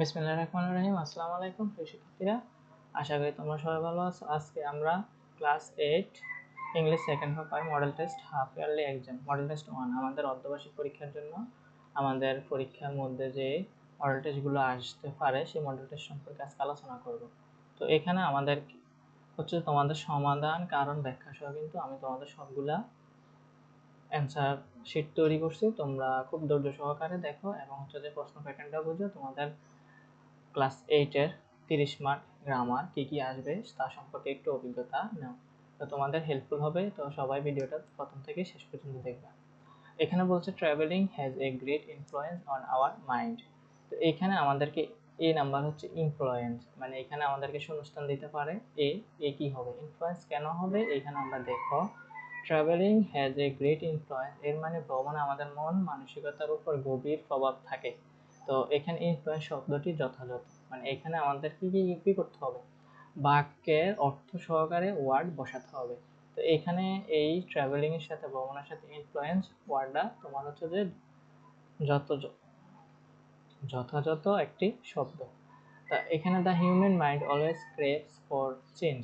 বিসমিল্লাহির রহমানির রহিম। আসসালামু আলাইকুম শিক্ষার্থীরা। আশা করি তোমরা সবাই ভালো আছো। আজকে আমরা class eight English second paper model test half yearly exam model test one আমাদের অর্ধবার্ষিক পরীক্ষার জন্য। আমাদের পরীক্ষার মধ্যে যে মডেল টেস্টগুলো আসতে পারে, সেই মডেল টেস্ট সম্পর্কে আজকে আলোচনা করব। তো এখানে আমাদের হচ্ছে তোমাদের সমাধান, কারণ, ব্যাখ্যা সহ কিন্তু আমি তোমাদের সবগুলা অ্যান্সার শিট তৈরি করছি। তোমরা খুব ধৈর্য সহকারে দেখো এবং হচ্ছে যে প্রশ্ন প্যাটার্নটা বুঝো। তোমাদের ক্লাস এইটের তিরিশ মার্ক গ্রামার কী কী আসবে তা সম্পর্কে একটু অভিজ্ঞতা নাও। তো তোমাদের হেল্পফুল হবে, তো সবাই ভিডিওটা প্রথম থেকে শেষ পর্যন্ত দেখবে। এখানে বলছে travelling has a great influence on our mind তো এখানে আমাদেরকে এ নাম্বার হচ্ছে ইনফ্লুয়েন্স মানে এখানে আমাদেরকে শূন্যস্থান দিতে পারে। এ এ কি হবে? ইনফ্লুয়েন্স কেন হবে? এখানে আমরা দেখো travelling has a great influence এর মানে ভ্রমণ আমাদের মন, মানসিকতার উপর গভীর প্রভাব থাকে। এখানে ইনফ্লুয়েন্স শব্দটি যথাযথ। মানে এখানে আমাদের কি কি করতে হবে? বাক্যের অর্থ সহকারে ওয়ার্ড বসাতে হবে। তো এখানে এই ট্রাভেলিং এর সাথে ভ্রমণের সাথে ইনফ্লুয়েন্স ওয়ার্ডটা তোমার হচ্ছে যে যত যথাযথ একটি শব্দ। তা এখানে the human mind always craves for change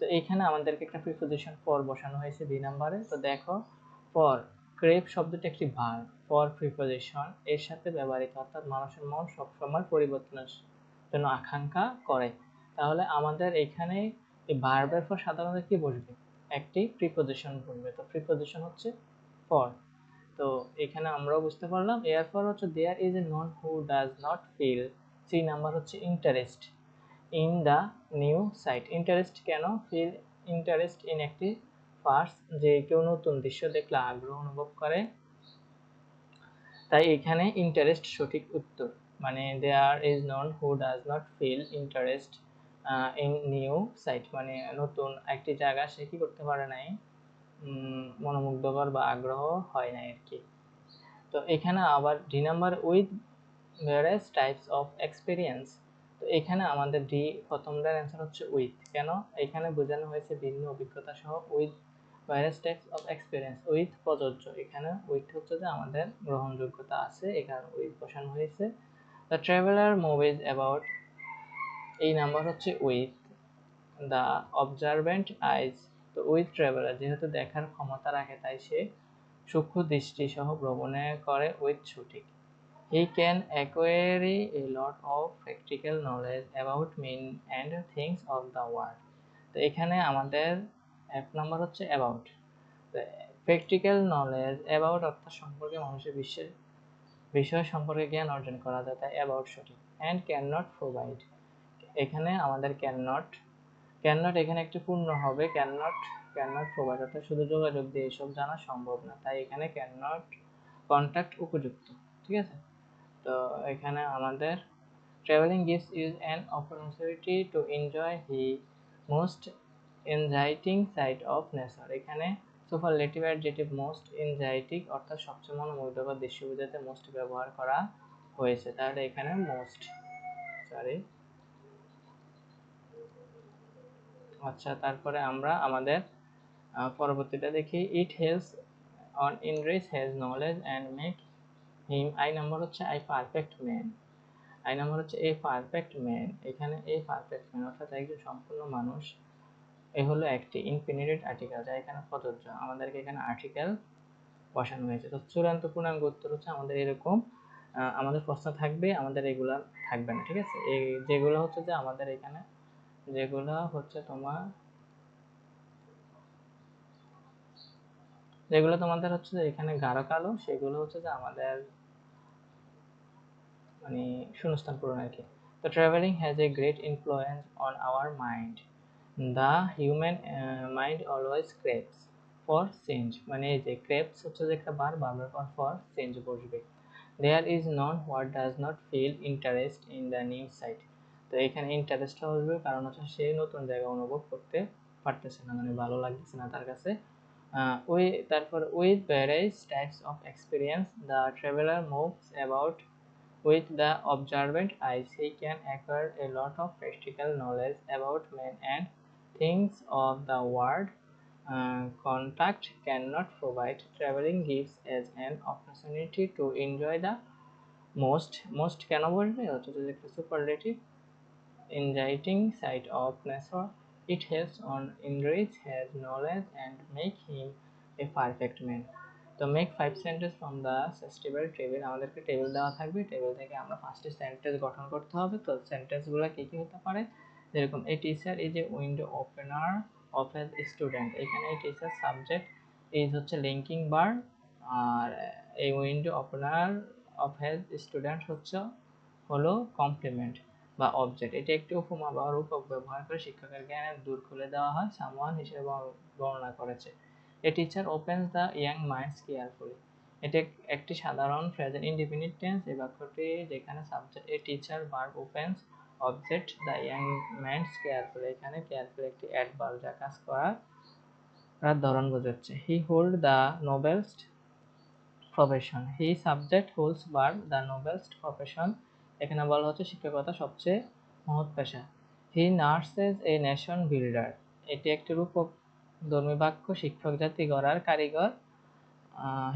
তো এখানে আমাদেরকে একটা প্রিপোজিশন ফর বসানো হয়েছে দুই নাম্বারে। তো দেখো ফর ক্রেভ শব্দটি একটি ভার ফর প্রিপোজিশন এর সাথে ব্যবহৃত, অর্থাৎ মানুষের মন সবসময় পরিবর্তনের জন্য আকাঙ্ক্ষা করে। তাহলে আমাদের এখানে ভার্বের পর সাধারণত কি বসবে? একটি প্রিপোজিশন বসবে। তো প্রিপোজিশন হচ্ছে ফর তো এখানে আমরাও বুঝতে পারলাম এরপর হচ্ছে there is a none who does not feel C number হচ্ছে interest in the new sight interest কেন? ফিল ইন্টারেস্ট ইন একটি ফার্স্ট যে কেউ নতুন দৃশ্য দেখলে আগ্রহ অনুভব করে। তাই এখানে ইন্টারেস্ট সঠিক উত্তর। মানে there is none who does not feel interest in new sight মানে নতুন একটি জায়গা সে কি করতে পারে নাই মনোমুগ্ধকর বা আগ্রহ হয় নাই আর কি তো এখানে আবার D number with various types of experience তো এখানে আমাদের ডি প্রথমটার অ্যান্সার হচ্ছে উইথ কেন? এখানে বোঝানো হয়েছে ভিন্ন অভিজ্ঞতা সহ with various types of experience with প্রযোজ্য। এখানে উইথ হচ্ছে যে আমাদের গ্রহণযোগ্যতা আছে, এখানে উইথ বসানো হয়েছে। দ্য ট্রাভেলার মুভিজ অ্যাবাউট এই নাম্বার হচ্ছে উইথ দ্য অবজারভেন্ট আইজ তো উইথ ট্রাভেলার যেহেতু দেখার ক্ষমতা রাখে, তাই সে সূক্ষ্ম দৃষ্টি সহ ভ্রমণে করে উইথ সঠিক। He can acquire a lot of practical knowledge about men and things of the world. তো এখানে আমাদের এক নম্বর হচ্ছে অ্যাবাউট প্র্যাকটিক্যাল নলেজ অ্যাবাউট অর্থাৎ সম্পর্কে মানুষের বিশ্বের বিষয় সম্পর্কে জ্ঞান অর্জন করা যায়, তাই অ্যাবাউট সঠিক। অ্যান্ড ক্যান নট প্রোভাইড এখানে আমাদের ক্যান নট ক্যান নট এখানে একটি পূর্ণ হবে can not can not provide অর্থাৎ শুধু যোগাযোগ দিয়ে এসব জানা সম্ভব না, তাই এখানে ক্যান নট কন্ট্যাক্ট উপযুক্ত, ঠিক আছে? তো এখানে আমাদের travelling gives is an opportunity to enjoy he most enchanting sight of nature এখানে সুপারলেটিভ অ্যাডজেটিভ মোস্ট এনজাইটিক অর্থাৎ সবচেয়ে মনোমুগ্ধকর দৃশ্য বোঝাতে মোস্ট ব্যবহার করা হয়েছে। তাহলে এখানে মোস্ট সরি আচ্ছা তারপরে আমরা আমাদের পরবর্তীটা দেখি। It helps on enrich his knowledge and make him I number হচ্ছে I perfect man I number হচ্ছে এ পারফেক্ট ম্যান এখানে এ পারফেক্ট ম্যান অর্থাৎ একজন সম্পূর্ণ মানুষ। এ হলো একটি ইনফিনিটেড আর্টিকেল যা এখানে প্রযোজ্য। আমাদেরকে এখানে আর্টিকেল বসানো হয়েছে। তো চূড়ান্ত পূর্ণাঙ্গ উত্তর হচ্ছে আমাদের এরকম আমাদের প্রশ্ন থাকবে, আমাদের এগুলা থাকবে না, ঠিক আছে? এই যেগুলো হচ্ছে যে আমাদের এখানে, যেগুলো হচ্ছে তোমার, যেগুলো তোমাদের হচ্ছে যে এখানে গাঢ় কালো, সেগুলো হচ্ছে যে আমাদের মানে শূন্যস্থান পূরণ আর কি। তো travelling has a great influence on our mind the human mind always craves for change মানে এই যে ক্রেপস হচ্ছে যে একটা বার, বারবার পর ফর চেঞ্জ বসবে। There is none what does not feel interest in the new sight তো এখানে ইন্টারেস্টটা আসবে কারণ হচ্ছে সে নতুন জায়গা অনুভব করতে পারতেছে না মানে ভালো লাগতেছে না তার কাছে। ওই, তারপর with various types of experience the traveller moves about with the observant eyes he can acquire a lot of practical knowledge about men and things of the world. Uh, contact cannot provide. Traveling gives as an opportunity to enjoy the most most কেন হচ্ছে যে একটা of nature it helps on enrich his knowledge and make him a perfect man তো make five sentence from the suitable table আমাদেরকে table দেওয়া থাকবে table থেকে আমরা ফার্স্টে সেন্টেন্স গঠন করতে হবে তো সেন্টেন্সগুলো কী কী হতে পারে যেরকম এই teacher is a window opener of a student এখানে এই টিচার সাবজেক্ট ইজ হচ্ছে লিঙ্কিং বার আর এই window opener of his student হচ্ছে হলো কমপ্লিমেন্ট বা অবজেক্ট এটি একটি উপমা বা রূপক ব্যবহার করে শিক্ষকের জ্ঞানের দূর খুলে দেওয়া হয় সামওয়ান হিসেবে বর্ণনা করেছে। A teacher opens the young minds carefully এটি একটি সাধারণ প্রেজেন্ট ইন্ডিপেন্ডেন্ট টেন্স এই বাক্যটি যেখানে subject a teacher verb opens object the young minds carefully এখানে কেয়ারফুল একটি অ্যাডভার্ব যা কাজ করার ধরন বোঝাচ্ছে। He hold the noblest profession he subject holds verb the noblest profession এখানে বলা হচ্ছে শিক্ষকতা সবচেয়ে মহৎ পেশা। He nurses a nation builder এটি একটি রূপক ধর্মী বাক্য, শিক্ষক জাতি গড়ার কারিগর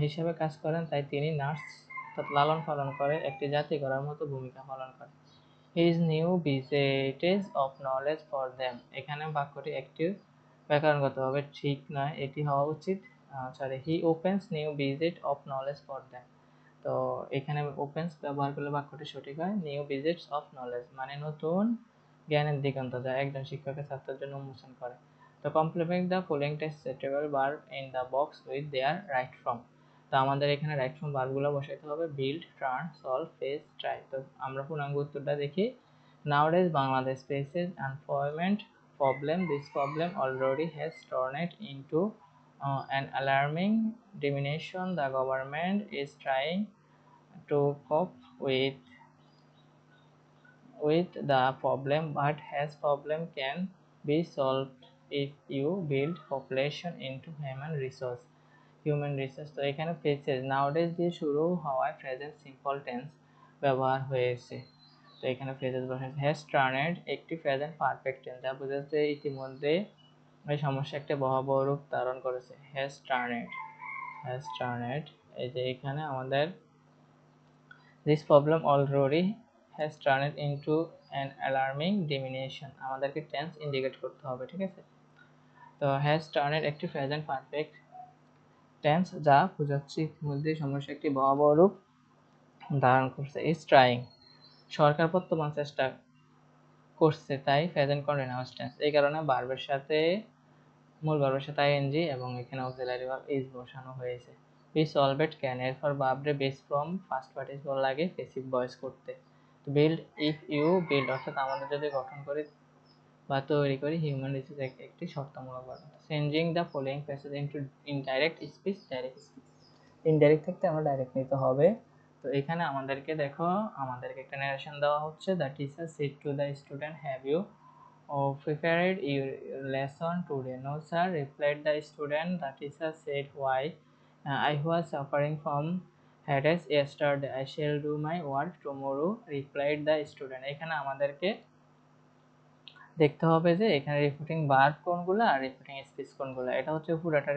হিসেবে কাজ করেন। তাই তিনি নার্স লালন পালন করে, একটি জাতি গড়ার মতো ভূমিকা পালন করে his new vistas of knowledge for them এখানে বাক্যটি একটি ব্যাকরণগতভাবে ঠিক নয়, এটি হওয়া উচিত। Sorry he opens new visit of knowledge for them তো এখানে ওপেন্স ব্যবহার করলে বাক্যটি সঠিক হয় নিউ ভিজিটস অফ নলেজ মানে নতুন জ্ঞানের দিগন্ত যা একজন শিক্ষকের ছাত্রের জন্য উন্মোচন করে। তো complement the following text suitable bar in the box with their right form তো আমাদের এখানে রাইট ফ্রম বারগুলো বসাইতে হবে build turn solve face try তো আমরা পূর্ণাঙ্গ উত্তরটা দেখি। Nowadays Bangladesh faces employment problem this problem already has turned into an alarming dimension the government is trying to cope with with the problem but has problem can be solved if you build population into human resource human resource তো এখানে faces নাওডেজ দিয়ে শুরু হওয়ায় present simple tense ব্যবহার হয়েছে। তো এখানে phrases বসেছে হ্যাজ টার্নেড একটি প্রেজেন্ট পারফেক্ট টেন্স যা বোঝাচ্ছে ইতিমধ্যে এই সমস্যা একটা বহাবহ রূপ ধারণ করেছে। হ্যাজ টার্নেড হ্যাজ টার্নেড এই যে এখানে আমাদের this problem already has turned into an alarming dimension আমাদেরকে টেন্স ইন্ডিকেট করতে হবে, ঠিক আছে? তো হ্যাজ টার্নেড একটি প্রেজেন্ট পারফেক্ট টেন্স যা বোঝাচ্ছে ইতিমধ্যে সমস্যা একটি বহাবহ রূপ ধারণ করছে। ইজ ট্রাইং সরকার বর্তমান চেষ্টা করছে, তাই প্রেজেন্ট কন্টিনিউয়াস টেন্স এই কারণে বার্বের সাথে, মূল বার্বের সাথে আইএনজি এবং এখানে অক্সিলারি ভার্ব ইজ বসানো হয়েছে। বি সলভেট ক্যান এর এরপর বাবরে বেস ফ্রম ফার্স্ট পার্টিসিপল লাগে পেসিভ ভয়েস করতে। বিল্ড ইফ ইউ বিল্ড অর্থাৎ আমাদের যদি গঠন করি বা তৈরি করি হিউম্যান রিসোর্স একটি শর্তমূলক verb changing the following passage into indirect speech direct speech indirect থাকতে আমরা ডাইরেক্ট নিতে হবে। তো এখানে আমাদেরকে দেখো, আমাদেরকে একটা নারেশন দেওয়া হচ্ছে। The teacher said to the student have you O prepared your lesson today no sir replied the student the teacher said why I was suffering from headache yesterday I shall do my work tomorrow replied the student এখানে আমাদেরকে দেখতে হবে যে এখানে reporting বার কোনগুলো আর reporting speech কোনগুলো। এটা হচ্ছে পুরাটা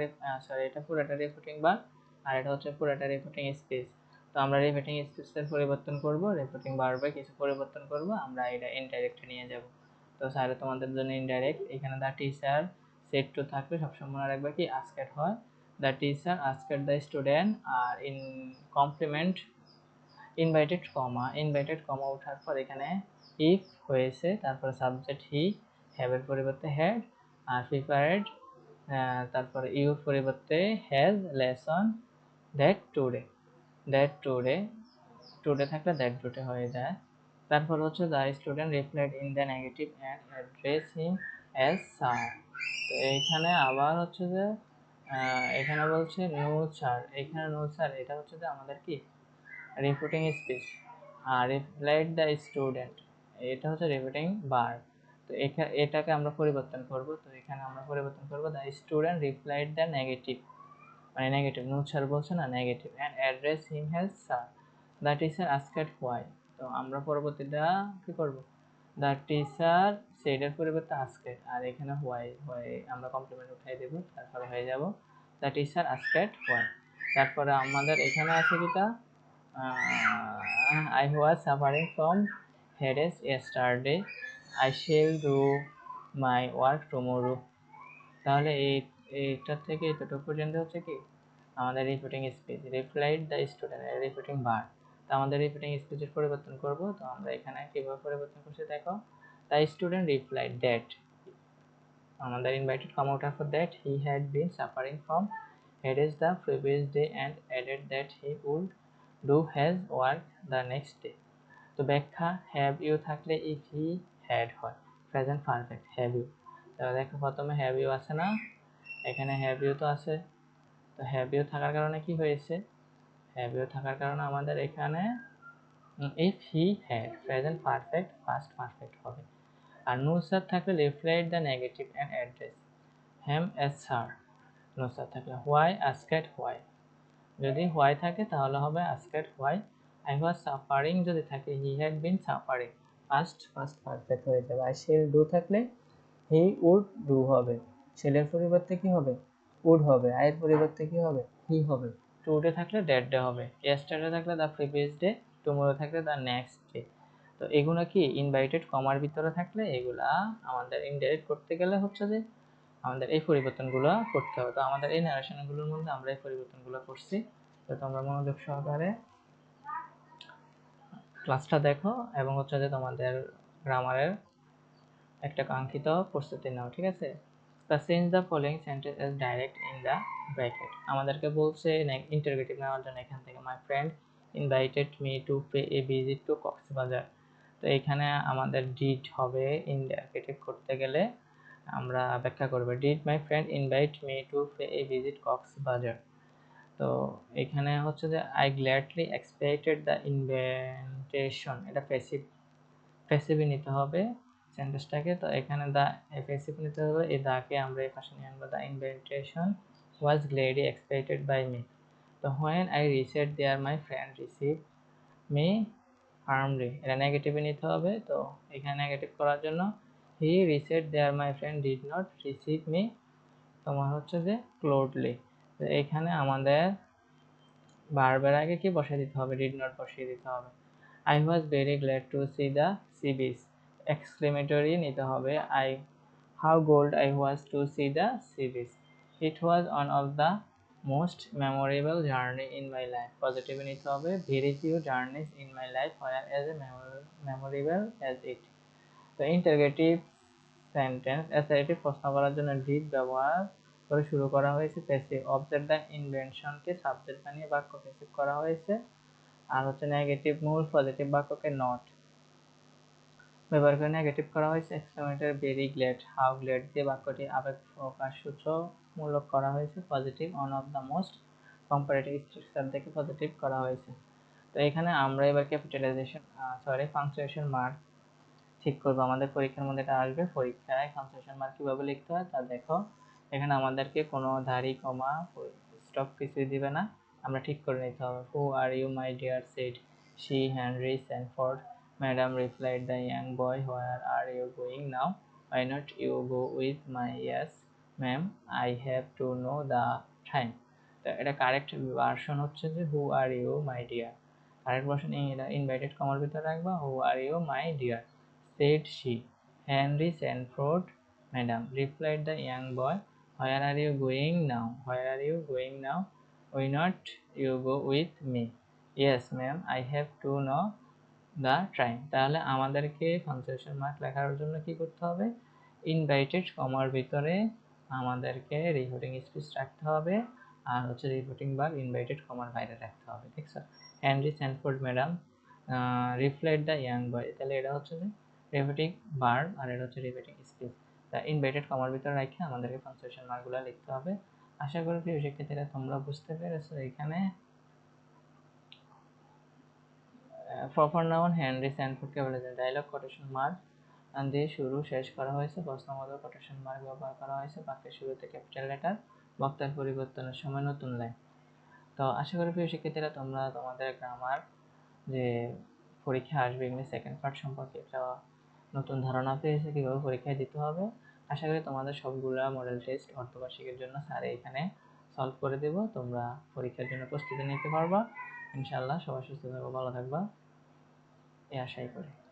সরি এটা পুরাটা রিপোর্টিং বার আর এটা হচ্ছে পুরাটা রিপোর্টিং স্পিচ তো আমরা রিপোর্টিং স্পিচের পরিবর্তন করব রিপোর্টিং বারবার কিছু পরিবর্তন করব, আমরা এটা ইনডাইরেক্টে নিয়ে যাব। তো স্যার তোমাদের জন্য ইনডাইরেক্ট এখানে দ্য টিচার সেট টু থাকলে সবসময় মনে রাখবে কি আজকের হয়। দ্য টিচার আজকের the student R in complement inverted comma inverted comma ওঠার পর এখানে ইফ হয়েছে, তারপরে সাবজেক্ট হি হ্যাভের পরিবর্তে হ্যাড আর প্রিপারেড তারপরে ইউর পরিবর্তে has lesson that today that today today থাকলে দ্যাট টুডে হয়ে যায়। তারপর হচ্ছে the student replied in the negative and address him as sir তো এইখানে আবার হচ্ছে যে এখানে বলছে নো স্যার এখানে নো স্যার এটা হচ্ছে যে আমাদের কি? রিপোর্টিং স্পিচ আর রিপ্লাইড দ্য স্টুডেন্ট এটা হচ্ছে রিপোর্টিং বার তো এটাকে আমরা পরিবর্তন করব। তো এখানে আমরা পরিবর্তন করব the student replied the negative মানে নেগেটিভ নো স্যার বলছে না negative and address him has sir the teacher asked why তো আমরা পরবর্তীটা কি করব? দ্য টিচার সেডের পরিবর্তে আস্কেড আর এখানে হোয়াই হোয়াই আমরা কমপ্লিমেন্ট উঠাই দেব, তারপরে হয়ে যাব। দ্য টিচার আস্কেড হোয়াই তারপরে আমাদের এখানে আছে কিটা? I was suffering from headache yesterday I shall do my work tomorrow তাহলে এই এইটার থেকে এতটুকু পর্যন্ত হচ্ছে কি? আমাদের repeating speech replied the student repeating verb তো আমাদের রিপিটিং স্পিচের পরিবর্তন করব। তো আমরা এখানে কীভাবে পরিবর্তন করছি দেখো? দ্য স্টুডেন্ট রিপ্লাইড দ্যাট আমাদের inverted out after that he had been suffering from headache the previous day and added that he would do his work the next day. তো ব্যাখ্যা হ্যাভ ইউ থাকলে ইফ হি হ্যাড হয়। Present perfect have you তো দেখো প্রথমে have you আছে না, এখানে হ্যাভ ইউ তো আছে। তো হ্যাভ ইউ থাকার কারণে কি হয়েছে? হ্যাভ ইউ থাকার কারণে আমাদের এখানে if he had present perfect first perfect হবে। আর নো স্যার থাকলে replied the negative and address him as sir no sir থাকলে হোয়াই আস্কেট হোয়াই যদি হোয়াই থাকে তাহলে হবে asked why I was suffering যদি থাকে he had been suffering first first perfect হয়ে যাবে। আর শেল ডু থাকলে হি উড ডু হবে। শেলের পরিবর্তে কি হবে? উড হবে। আয়ের পরিবর্তে কি হবে? হি হবে। টুডে থাকলে ডেট ডে হবে। ইয়েস্টারডে থাকলে দ্য প্রিভিয়াস ডে টুমোরো থাকলে দ্য নেক্সট ডে তো এগুলো কি ইনভাইটেড কমার ভিতরে থাকলে, এগুলা আমাদের ইনডাইরেক্ট করতে গেলে হচ্ছে যে, আমাদের এই পরিবর্তনগুলো করতে হবে। তো আমাদের এই ন্যারেশনগুলোর মধ্যে আমরা এই পরিবর্তনগুলো করছি। তো তোমরা মনোযোগ সহকারে ক্লাসটা দেখো এবং হচ্ছে যে তোমাদের গ্রামারের একটা কাঙ্ক্ষিত প্রস্তুতি নাও, ঠিক আছে? তা change the following sentence as direct in the bracket আমাদেরকে বলছে ইন্টারগেটিভ নেওয়ার জন্য এখান থেকে my friend invited me to pay a visit to Cox's Bazar. তো এখানে আমাদের ডিড হবে ইন্টারগেটিভ করতে গেলে আমরা ব্যাখ্যা করব। Did my friend invite me to pay a visit Cox's Bazar? তো এখানে হচ্ছে যে I gladly expected the invitation এটা প্যাসিভ প্যাসিভই নিতে হবে সেন্টেন্সটাকে তো এখানে দ্য প্যাসিভ নিতে হবে। এই দাকে আমরা এই পাশে নিয়ে আনব। The invitation was gladly expected by me তো when I reached there my friend receive me firmly এটা নেগেটিভে নিতে হবে। তো এখানে নেগেটিভ করার জন্য he reached there my friend did not receive me তোমার হচ্ছে যে ক্লোডলি তো এখানে আমাদের বারবার আগে কি বসিয়ে দিতে হবে? ডিড নট বসিয়ে দিতে হবে। I was very glad to see the sea beach exclamatory নিতে হবে। I how glad I was to see the sea beach it was on of the most memorable journey in my life positive নিতে হবে। Very few journeys in my life where is a memorable as it তো interrogative sentence assertive প্রশ্ন করার জন্য did ব্যবহার করে শুরু করা হয়েছে। প্যাসিভ অবজেক্ট দ্য ইনভেনশনকে সাবজেক্ট বানিয়ে বাক্য প্যাসিভ করা হয়েছে। আর হচ্ছে নেগেটিভ মূল পজিটিভ বাক্যকে নট ব্যবহার করে নেগেটিভ করা হয়েছে। এক্সপ্লেমেন্টের ভেরি গ্লেড হাউ গ্লেড দিয়ে বাক্যটি আবেগ প্রকাশ সূচকমূলক করা হয়েছে। Positive on of the most comparative structure থেকে পজিটিভ করা হয়েছে। তো এখানে আমরা এবার ক্যাপিটালাইজেশন সরি ফাংচুয়েশন মার্ক ঠিক করব। আমাদের পরীক্ষার মধ্যে এটা আসবে। পরীক্ষায় ফাংচুয়েশন মার্ক কীভাবে লিখতে হয় তা দেখো। এখানে আমাদেরকে কোনো ধারি কমা স্টপ কিছুই দিবে না। আমরা ঠিক করে নিতে হবে। Who are you my dear said she Henry Sanford madam replied the young boy where are you going now I not you go with my yes ma'am I have to know the time তো এটা correct version হচ্ছে যে who are you my dear correct version এটা inverted কমার ভিতরে রাখবা। Who are you my dear said she. Henry Sanford, madam replied the young boy. Where are you going now? Where are you going now? Why not you go with me? Yes, ma'am, I have to know the time. তাহলে আমাদেরকে punctuation mark লেখার জন্য কি করতে হবে invited কমার ভিতরে আমাদেরকে রিপোর্টিং স্পিচ রাখতে হবে আর হচ্ছে রিপোর্টিং বা ইনভাইটেড কমার বাইরে রাখতে হবে ঠিক আছে Henry Sanford madam replied the young boy তাহলে এটা হচ্ছে রিপিটিং ভার্ব আর এটা হচ্ছে রিপিটিং স্পিচ তা ইনভাইটেড কমার ভিতরে রেখে আমাদেরকে পাঞ্চুয়েশন মার্কগুলো লিখতে হবে। আশা করি প্রিয় শিক্ষার্থীরা তোমরা বুঝতে পেরেছ এখানে। প্রপার নাউন স্যানফোর্ডকে বলে যে ডায়লগ কোটেশন মার্ক দিয়ে শুরু, শেষ করা হয়েছে, প্রশ্নবোধক কোটেশন মার্ক ব্যবহার করা হয়েছে, বাক্যের শুরুতে ক্যাপিটাল লেটার বক্তার পরিবর্তনের সময় নতুন লাইন তো আশা করি প্রিয় শিক্ষার্থীরা তোমরা তোমাদের গ্রামার যে পরীক্ষা আসবে ইংলিশ সেকেন্ড পার্ট সম্পর্কে একটা নতুন ধারণা পেয়েছে, কীভাবে পরীক্ষায় দিতে হবে। আশা করি তোমাদের সবগুলা মডেল টেস্ট অর্ধবার্ষিকের জন্য স্যার এখানে সলভ করে দেব। তোমরা পরীক্ষার জন্য প্রস্তুতি নিতে পারবা। ইনশাল্লাহ সবাই সুস্থ থাকবা ভালো থাকবা। এই আশাই করি।